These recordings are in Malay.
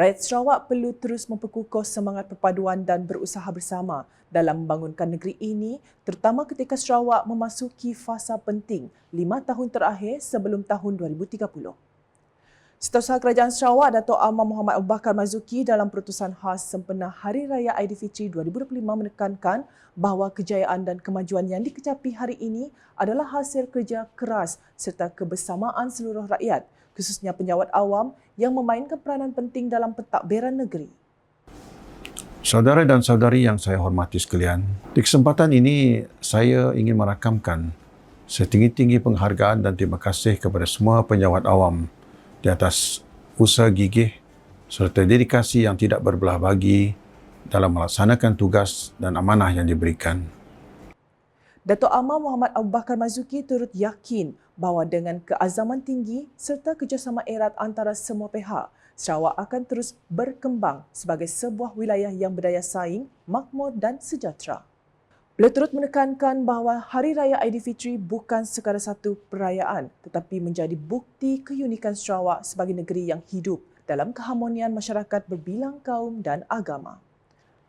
Rakyat Sarawak perlu terus memperkukuh semangat perpaduan dan berusaha bersama dalam membangunkan negeri ini terutama ketika Sarawak memasuki fasa penting lima tahun terakhir sebelum tahun 2030. Setiausaha Kerajaan Sarawak, Dato' Amar Muhammad Abu Bakar Mazuki dalam perutusan khas sempena Hari Raya Aidilfitri 2025 menekankan bahawa kejayaan dan kemajuan yang dikecapi hari ini adalah hasil kerja keras serta kebersamaan seluruh rakyat, khususnya penjawat awam yang memainkan peranan penting dalam pentadbiran negeri. Saudara dan saudari yang saya hormati sekalian, di kesempatan ini saya ingin merakamkan setinggi-tinggi penghargaan dan terima kasih kepada semua penjawat awam di atas usaha gigih serta dedikasi yang tidak berbelah bagi dalam melaksanakan tugas dan amanah yang diberikan. Dato' Amar Muhammad Abu Bakar Mazuki turut yakin bahawa dengan keazaman tinggi serta kerjasama erat antara semua pihak, Sarawak akan terus berkembang sebagai sebuah wilayah yang berdaya saing, makmur dan sejahtera. Beliau turut menekankan bahawa Hari Raya Aidilfitri bukan sekadar satu perayaan tetapi menjadi bukti keunikan Sarawak sebagai negeri yang hidup dalam keharmonian masyarakat berbilang kaum dan agama.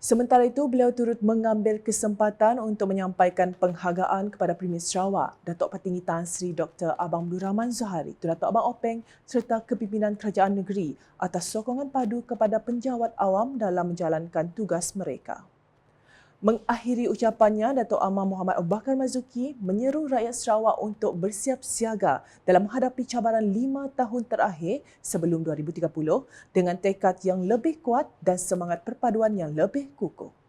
Sementara itu, beliau turut mengambil kesempatan untuk menyampaikan penghargaan kepada Premier Sarawak, Datuk Patinggi Tan Sri Dr. Abang Abdul Rahman Datuk Abang Openg serta kepimpinan kerajaan negeri atas sokongan padu kepada penjawat awam dalam menjalankan tugas mereka. Mengakhiri ucapannya, Dato' Amar Muhammad Abu Bakar Mazuki menyeru rakyat Sarawak untuk bersiap siaga dalam menghadapi cabaran lima tahun terakhir sebelum 2030 dengan tekad yang lebih kuat dan semangat perpaduan yang lebih kukuh.